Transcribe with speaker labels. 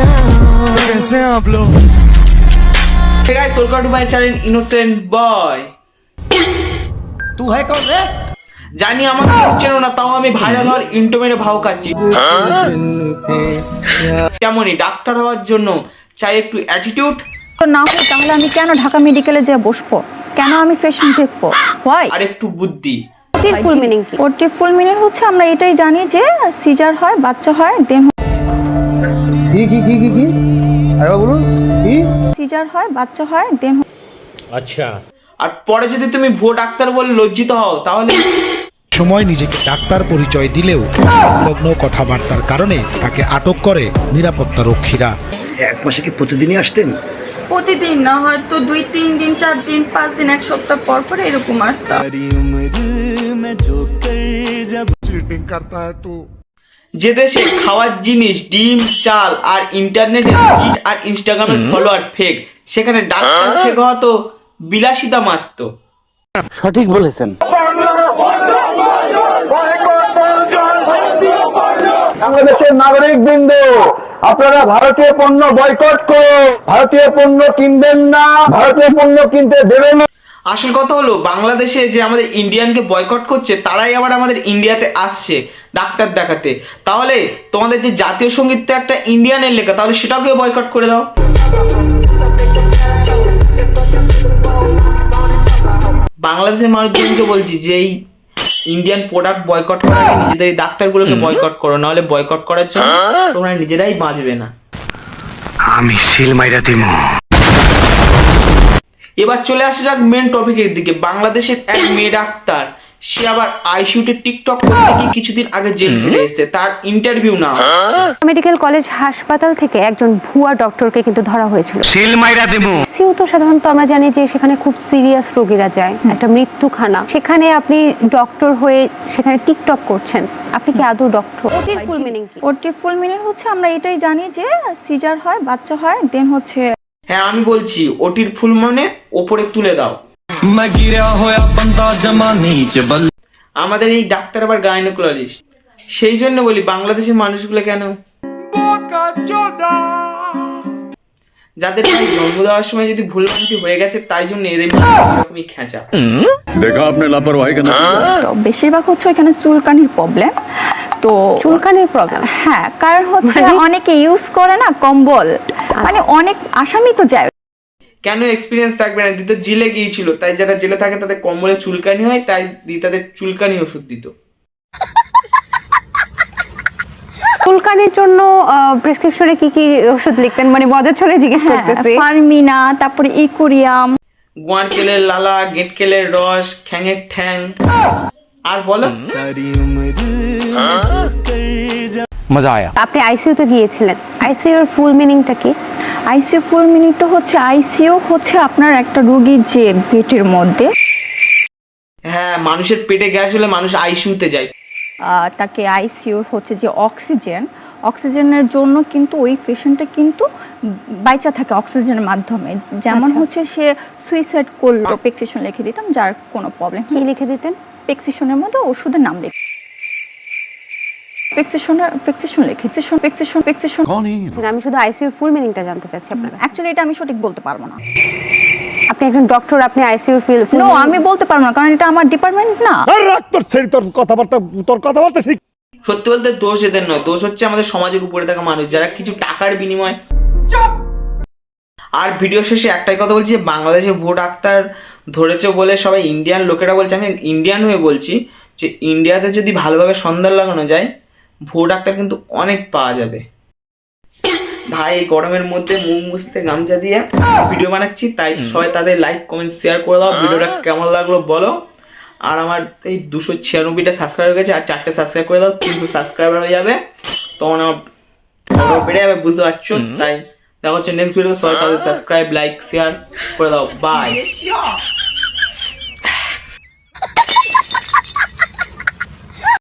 Speaker 1: कैसे हैं आप लोग
Speaker 2: Hey guys, welcome to my channel Innocent Boy.
Speaker 1: तू है कौन रे
Speaker 2: জানি আমাকে কেউ চেনো না তাও আমি ভাইরাল হওয়ার ইন্টো মেরে ভাও খাচ্ছি কেমনই ডাক্তার হওয়ার জন্য চাই একটু অ্যাটিটিউড
Speaker 3: তো না হয় তাহলে আমি কেন ঢাকা মেডিকেলে যেয়ে বসবো কেন আমি পেশেন্ট দেখবো হোয়াই
Speaker 2: আর একটু বুদ্ধি
Speaker 4: ওটির ফুল মিনিং কি
Speaker 3: ওটি ফুল মিনিট হচ্ছে আমরা এটাই জানি যে সিজার হয় বাচ্চা হয় দেন
Speaker 5: কি কি কি কি কি? বলুন কি?
Speaker 3: সিজার হয় বাচ্চা হয় দেন আচ্ছা।
Speaker 2: আর পরে যদি তুমি ভুয়ো ডাক্তার বলে লজ্জিত হও তাহলে
Speaker 6: সময় নিজেকে ডাক্তার পরিচয় দিলেও লগ্ন কথাবার্তার কারণে তাকে আটক করে নিরাপত্তা রক্ষীরা।
Speaker 7: এক মাসে কি প্রতিদিনই আসতেন?
Speaker 3: প্রতিদিন না হয়তো দুই তিন দিন চার দিন পাঁচ দিন এক সপ্তাহ পর পর এরকম আসতাম।
Speaker 1: চিটিং করতা হ্যাঁ
Speaker 2: যে দেশে খাওয়ার জিনিস ডিম চাল আর ইন্টারনেটে স্পিড আর ইনস্টাগ্রামের ফলোয়ার ফেক সেখানে ডাক্তার ফেক হওয়া তো বিলাসিতা মাত্র।
Speaker 7: সঠিক বলেছেন।
Speaker 5: বাংলাদেশের নাগরিক বৃন্দ আপনারা ভারতীয় পণ্য বয়কট করুন। ভারতীয় পণ্য কিনবেন না ভারতীয় পণ্য কিনতে দেবেন না।
Speaker 2: আসল কথা হলো বাংলাদেশে যে আমাদের ইন্ডিয়ানকে বয়কট করছে তারাই আবার আমাদের ইন্ডিয়াতে আসছে ডাক্তার দেখাতে। তাহলে তোমাদের যে জাতীয় সংগীত তো একটা ইন্ডিয়ানের লেখা তাহলে সেটাকেও বয়কট করে দাও। বাংলাদেশের মানুষজনকে বলছি যে এই ইন্ডিয়ান প্রোডাক্ট বয়কট করার আগে নিজেদের এই ডাক্তারগুলোকে বয়কট করো নাহলে বয়কট করার জন্য তোমরা নিজেরাই বাঁচবে না।
Speaker 7: আমি শিল মাইরা দিমু।
Speaker 2: এবার চলে আসা যাক মেন টপিকের দিকে। বাংলাদেশের এক মেয়ে ডাক্তার সে আবার আইসিইউতে টিকটক করতে গিয়ে কিছুদিন আগে জেল ফিরে এসেছে। তার ইন্টারভিউ না
Speaker 4: মেডিকেল কলেজ হাসপাতাল থেকে একজন ভুয়া ডক্টরকে কিন্তু ধরা হয়েছিল।
Speaker 7: শিল মাইরা দিমু।
Speaker 4: সিউ তো সাধারণত আমরা জানি যে সেখানে খুব সিরিয়াস রোগীরা যায় একটা মৃত্যুখানা। সেখানে আপনি ডক্টর হয়ে সেখানে টিকটক করছেন। আপনি কি আদৌ ডক্টর ওটির ফুল মিনিং কি?
Speaker 3: ওটি ফুল মিনিং হচ্ছে আমরা এটাই জানি যে সিজার হয় বাচ্চা হয় দেন হচ্ছে
Speaker 2: হ্যাঁ আমি বলছি ওটির ফুল মানে ওপরে তুলে দাও। আমাদের এই ডাক্তার আবার গাইনোকোলজিস্ট সেই জন্য বলি বাংলাদেশের মানুষগুলো কেন? যাদের জন্ম দেওয়ার সময় যদি ভুল ভ্রান্তি হয়ে গেছে তাই জন্য এদের এরকমই খেঁচা।
Speaker 8: দেখা
Speaker 3: আপনার বেশিরভাগ হচ্ছে এখানে চুলকানির প্রবলেম তো
Speaker 4: চুলকানির প্রবলেম
Speaker 3: হ্যাঁ কারণ হচ্ছে
Speaker 4: মানে?
Speaker 3: অনেকে ইউজ করে না কম্বল। মানে অনেক আসামি তো যায়।
Speaker 2: কেন এক্সপিরিয়েন্স থাকবে না? দিতে জেলে গিয়েছিল তাই যারা জেলে থাকে তাদের কম্বলে চুলকানি হয় তাই দি তাদের চুলকানি ওষুধ দিত।
Speaker 4: চুলকানির জন্য প্রেসক্রিপশনে কি কি ওষুধ লিখতেন? মানে মজার ছলে জিজ্ঞেস
Speaker 3: হ্যাঁ,
Speaker 4: করতেছি।
Speaker 3: ফার্মিনা তারপরে ইকুরিয়াম
Speaker 2: গোয়ার কেলের লালা গেট কেলের রস খ্যাঙের ঠ্যাং। আর বলো।
Speaker 7: মজা আয়া।
Speaker 4: আপনি আইসিইউতে গিয়েছিলেন। আইসিইউ এর ফুল মিনিংটা কি?
Speaker 3: আইসিইউ ফুল মিনিংটা হচ্ছে আইসিইউ হচ্ছে আপনার একটা রোগীর যে পেটের মধ্যে
Speaker 2: হ্যাঁ মানুষের পেটে গ্যাস হলে মানুষ আইসিইউতে যায়।
Speaker 3: তাকে আইসিইউর হচ্ছে যে অক্সিজেন। অক্সিজেনের জন্য কিন্তু ওই পেশেন্টটা কিন্তু বাইচা থাকে অক্সিজেনের মাধ্যমে। যেমন
Speaker 4: আচ্ছা।
Speaker 3: হচ্ছে সে সুইসাইড করল। পেক্সিশন লিখে দিতাম যার কোনো প্রবলেম
Speaker 4: কি লিখে দিতেন?
Speaker 3: পেক্সিশনের মধ্যে ওষুধের নাম লেখ।
Speaker 4: আমি শুধু আইসিইউ ফুল মিনিংটা জানতে চাচ্ছি আপনারা
Speaker 3: অ্যাকচুয়ালি এটা আমি সঠিক বলতে পারব না।
Speaker 4: আপনি একজন ডক্টর আপনি আইসিইউ ফিল
Speaker 3: নো আমি বলতে পারব না কারণ এটা আমার ডিপার্টমেন্ট না।
Speaker 5: আর রাত তোর সেই তোর কথাবার্তা তোর কথাবার্তা ঠিক।
Speaker 2: সত্যি বলতে দোষ এদের নয়। দোষ হচ্ছে আমাদের সমাজের উপরে থাকা মানুষ যারা কিছু টাকার বিনিময়ে চুপ! আর ভিডিও শেষে একটাই কথা বলছি যে বাংলাদেশে ভুয়ো ডাক্তার ধরেছে বলে সবাই ইন্ডিয়ান লোকেরা বলছে। আমি ইন্ডিয়ান হয়ে বলছি যে ইন্ডিয়াতে যদি ভালোভাবে সন্ধান লাগানো যায় ভুয়ো ডাক্তার কিন্তু অনেক পাওয়া যাবে। ভাই এই গরমের মধ্যে মুখ মুছতে গামছা দিয়ে ভিডিও বানাচ্ছি তাই সবাই তাদের লাইক কমেন্ট শেয়ার করে দাও। ভিডিওটা কেমন লাগল বলো। আর আমার এই দুশো ছিয়ানব্বইটা সাবস্ক্রাইবার গেছে আর চারটে সাবস্ক্রাইব করে দাও তিনশো সাবস্ক্রাইবার হয়ে যাবে। তখন আমার বেড়ে যাবে বুঝতে পারছ? তাই দেখা হচ্ছে নেক্সট ভিডিও সবাই তাদের সাবস্ক্রাইব লাইক শেয়ার করে দাও। বাই